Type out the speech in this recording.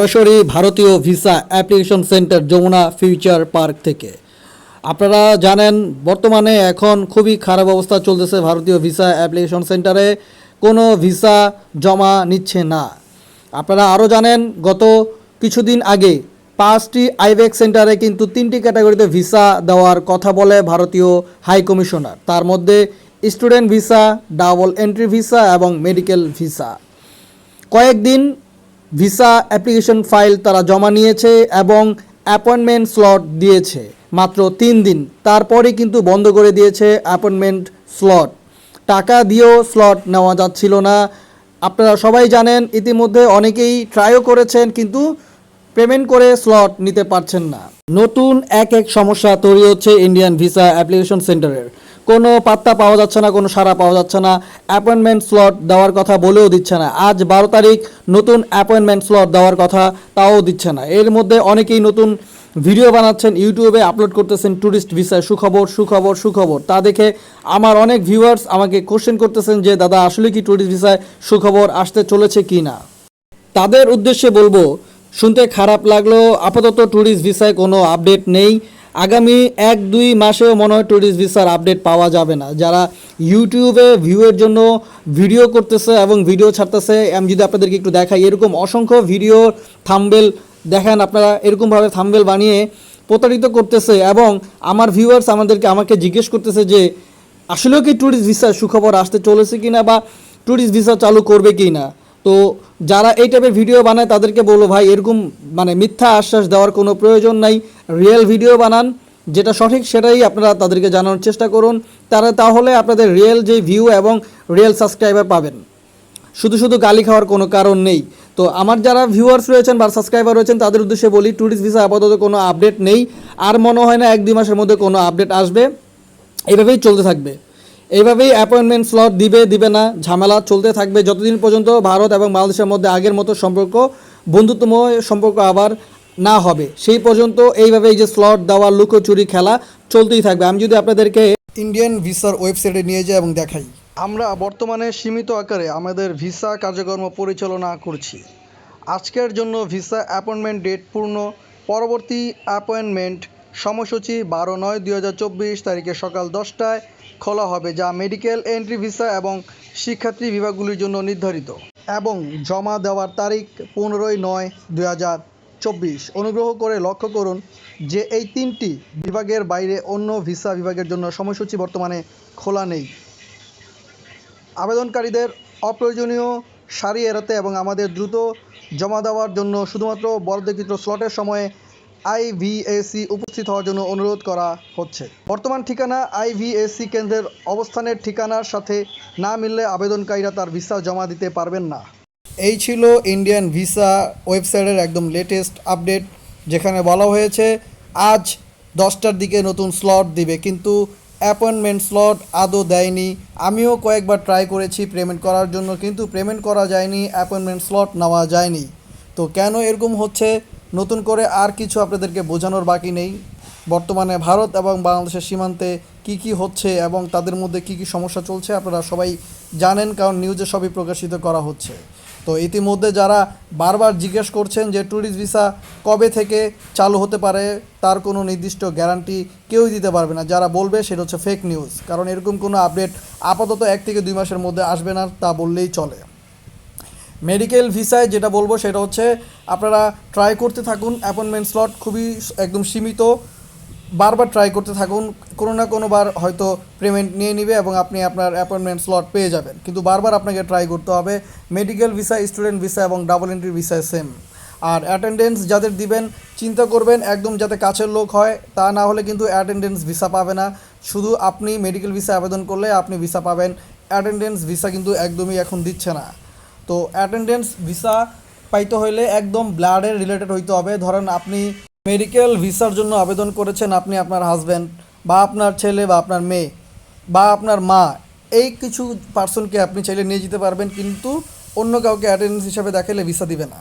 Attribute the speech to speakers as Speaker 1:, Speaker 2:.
Speaker 1: সরাসরি ভারতীয় visa application centre Jamuna future park থেকে। আপনারা জানেন, বর্তমানে এখন খুবই খারাপ অবস্থা চলতেছে ভারতীয় ভিসা অ্যাপ্লিকেশন সেন্টারে। কোনো ভিসা জমা নিচ্ছে না। আপনারা আরও জানেন, গত কিছুদিন আগে পাঁচটি আইবেক সেন্টারে কিন্তু তিনটি ক্যাটাগরিতে ভিসা দেওয়ার কথা বলে ভারতীয় হাই কমিশনার। তার মধ্যে student visa, double entry visa এবং মেডিকেল ভিসা। কয়েকদিন ভিসা অ্যাপ্লিকেশন ফাইল তারা জমা নিয়েছে এবং অ্যাপয়েন্টমেন্ট স্লট দিয়েছে। মাত্র তিন দিন। তারপরে কিন্তু বন্ধ করে দিয়েছে অ্যাপয়েন্টমেন্ট স্লট। টাকা দিয়েও স্লট নেওয়া যাচ্ছিল না। আপনারা সবাই জানেন, ইতিমধ্যে অনেকেই ট্রাইও করেছেন কিন্তু পেমেন্ট করে স্লট নিতে পারছেন না। নতুন এক এক সমস্যা তৈরি হচ্ছে ইন্ডিয়ান ভিসা অ্যাপ্লিকেশন সেন্টারের কোনো পাত্তা পাওয়া যাচ্ছে না, কোনো সাড়া পাওয়া যাচ্ছে না। অ্যাপয়েন্টমেন্ট স্লট দেওয়ার কথা বলেও দিচ্ছে না। আজ বারো তারিখ, নতুন অ্যাপয়েন্টমেন্ট স্লট দেওয়ার কথা তাও দিচ্ছে না। এর মধ্যে অনেকেই নতুন ভিডিও বানাচ্ছেন ইউটিউবে আপলোড করতেছেন ট্যুরিস্ট ভিসায় সুখবর সুখবর সুখবর। তা দেখে আমার অনেক ভিউয়ার্স আমাকে কোশ্চেন করতেছেন যে, দাদা, আসলে কি ট্যুরিস্ট ভিসায় সুখবর আসতে চলেছে কি না? তাদের উদ্দেশ্যে বলব, শুনতে খারাপ লাগল আপাতত ট্যুরিস্ট ভিসায় কোনো আপডেট নেই। আগামী এক দুই মাসেও মনে হয় ট্যুরিস্ট ভিসার আপডেট পাওয়া যাবে না। যারা ইউটিউবে ভিউয়ের জন্য ভিডিও করতেছে এবং ভিডিও ছাড়তেছে, আমি যদি আপনাদেরকে একটু দেখাই, এরকম অসংখ্য ভিডিও থাম্বেল দেখেন আপনারা, এরকমভাবে থাম্বেল বানিয়ে প্রতারিত করতেছে এবং আমার ভিউয়ার্স আমাদেরকে আমাকে জিজ্ঞেস করতেছে যে, আসলেও কি ট্যুরিস্ট ভিসা সুখবর আসতে চলেছে কি না বা ট্যুরিস্ট ভিসা চালু করবে কি না তো যারা এই টাইপের ভিডিও বানায় তাদেরকে বলব ভাই, এরকম মানে মিথ্যা আশ্বাস দেওয়ার কোনো প্রয়োজন নাই। রিয়েল ভিডিও বানান, যেটা সঠিক সেটাই আপনারা তাদেরকে জানানোর চেষ্টা করুন। তারা তাহলে আপনাদের রিয়েল যে ভিউ এবং রিয়েল সাবস্ক্রাইবার পাবেন। শুধু শুধু গালি খাওয়ার কোনো কারণ নেই। তো আমার যারা ভিউয়ার্স রয়েছেন বা সাবস্ক্রাইবার রয়েছেন, তাদের উদ্দেশ্যে বলি ট্যুরিস্ট ভিসা আপাতত কোনো আপডেট নেই। আর মনে হয় না এক দুই মাসের মধ্যে কোনো আপডেট আসবে। এভাবেই চলতে থাকবে। এইভাবেই অ্যাপয়েন্টমেন্ট স্লট দিবে দিবে না, ঝামেলা চলতে থাকবে। যতদিন পর্যন্ত ভারত এবং বাংলাদেশের মধ্যে আগের মতো সম্পর্ক, বন্ধুত্বময় সম্পর্ক আবার না হবে, সেই পর্যন্ত এইভাবে এই যে স্লট দেওয়া, লুকোচুরি খেলা চলতেই থাকবে। আমি যদি আপনাদেরকে ইন্ডিয়ান ভিসার ওয়েবসাইটে নিয়ে যাই এবং দেখাই। আমরা বর্তমানে সীমিত আকারে আমাদের ভিসা কার্যক্রম পরিচালনা করছি। আজকের জন্য ভিসা অ্যাপয়েন্টমেন্ট ডেট পূর্ণ। পরবর্তী অ্যাপয়েন্টমেন্ট সময়সূচি বারো নয় দুই তারিখে সকাল দশটায় খোলা হবে, যা মেডিকেল এন্ট্রি ভিসা এবং শিক্ষার্থী বিভাগগুলির জন্য নির্ধারিত এবং জমা দেওয়ার তারিখ পনেরোই নয় দুই চব্বিশ। অনুগ্রহ করে লক্ষ্য করুন যে এই তিনটি বিভাগের বাইরে অন্য ভিসা বিভাগের জন্য সময়সূচি বর্তমানে খোলা নেই। আবেদনকারীদের অপ্রয়োজনীয় সারি এড়াতে এবং আমাদের দ্রুত জমা দেওয়ার জন্য শুধুমাত্র বরাদ্দকৃত স্লটের সময়ে আইভিএসি উপস্থিত হওয়ার জন্য অনুরোধ করা হচ্ছে। বর্তমান ঠিকানা আইভিএসি কেন্দ্রের অবস্থানের ঠিকানার সাথে না মিললে আবেদনকারীরা তার ভিসা জমা দিতে পারবেন না। এই ছিল ইন্ডিয়ান ভিসা ওয়েবসাইটের একদম লেটেস্ট আপডেট যেখানে বলা হয়েছে, আজ দশটার দিকে নতুন স্লট দিবে, কিন্তু অ্যাপয়েন্টমেন্ট স্লট আদৌ দেয়নি। আমিও কয়েকবার ট্রাই করেছি পেমেন্ট করার জন্য, কিন্তু পেমেন্ট করা যায়নি অ্যাপয়েন্টমেন্ট স্লট নেওয়া যায়নি। তো কেন এরকম হচ্ছে? নতুন করে আর কিছু আপনাদেরকে বোঝানোর বাকি নেই। বর্তমানে ভারত এবং বাংলাদেশের সীমান্তে কি কি হচ্ছে এবং তাদের মধ্যে কি কি সমস্যা চলছে আপনারা সবাই জানেন, কারণ নিউজে সবই প্রকাশিত করা হচ্ছে। তো ইতিমধ্যে যারা বারবার জিজ্ঞেস করছেন যে ট্যুরিস্ট ভিসা কবে থেকে চালু হতে পারে, তার কোনো নির্দিষ্ট গ্যারান্টি কেউই দিতে পারবে না। যারা বলবে সেটা হচ্ছে ফেক নিউজ কারণ এরকম কোনো আপডেট আপাতত এক থেকে দুই মাসের মধ্যে আসবে না, তা বললেই চলে। মেডিকেল ভিসায় যেটা বলব সেটা হচ্ছে আপনারা ট্রাই করতে থাকুন অ্যাপয়েন্টমেন্ট স্লট খুবই একদম সীমিত। বারবার ট্রাই করতে থাকুন, কোনো না কোনোবার হয়তো পেমেন্ট নিয়ে নিবে এবং আপনি আপনার অ্যাপয়েন্টমেন্ট স্লট পেয়ে যাবেন। কিন্তু বারবার আপনাকে ট্রাই করতে হবে মেডিকেল ভিসা স্টুডেন্ট ভিসা এবং ডাবল এন্ট্রি ভিসায় সেম আর অ্যাটেন্ডেন্স যাদের দিবেন, চিন্তা করবেন একদম যাতে কাছের লোক হয়, তা না হলে কিন্তু অ্যাটেন্ডেন্স ভিসা পাবে না। শুধু আপনি মেডিকেল ভিসা আবেদন করলে আপনি ভিসা পাবেন অ্যাটেন্ডেন্স ভিসা কিন্তু একদমই এখন দিচ্ছে না। তো অ্যাটেন্ডেন্স ভিসা পাইতে হইলে একদম ব্লাডের রিলেটেড হইতে হবে। ধরেন আপনি মেডিকেল ভিসার জন্য আবেদন করেছেন, আপনি আপনার হাজব্যান্ড বা আপনার ছেলে বা আপনার মেয়ে বা আপনার মা, এই কিছু পার্সনকে আপনি চাইলে নিয়ে যেতে পারবেন, কিন্তু অন্য কাউকে অ্যাটেন্ডেন্স হিসাবে দেখালে ভিসা দিবে না।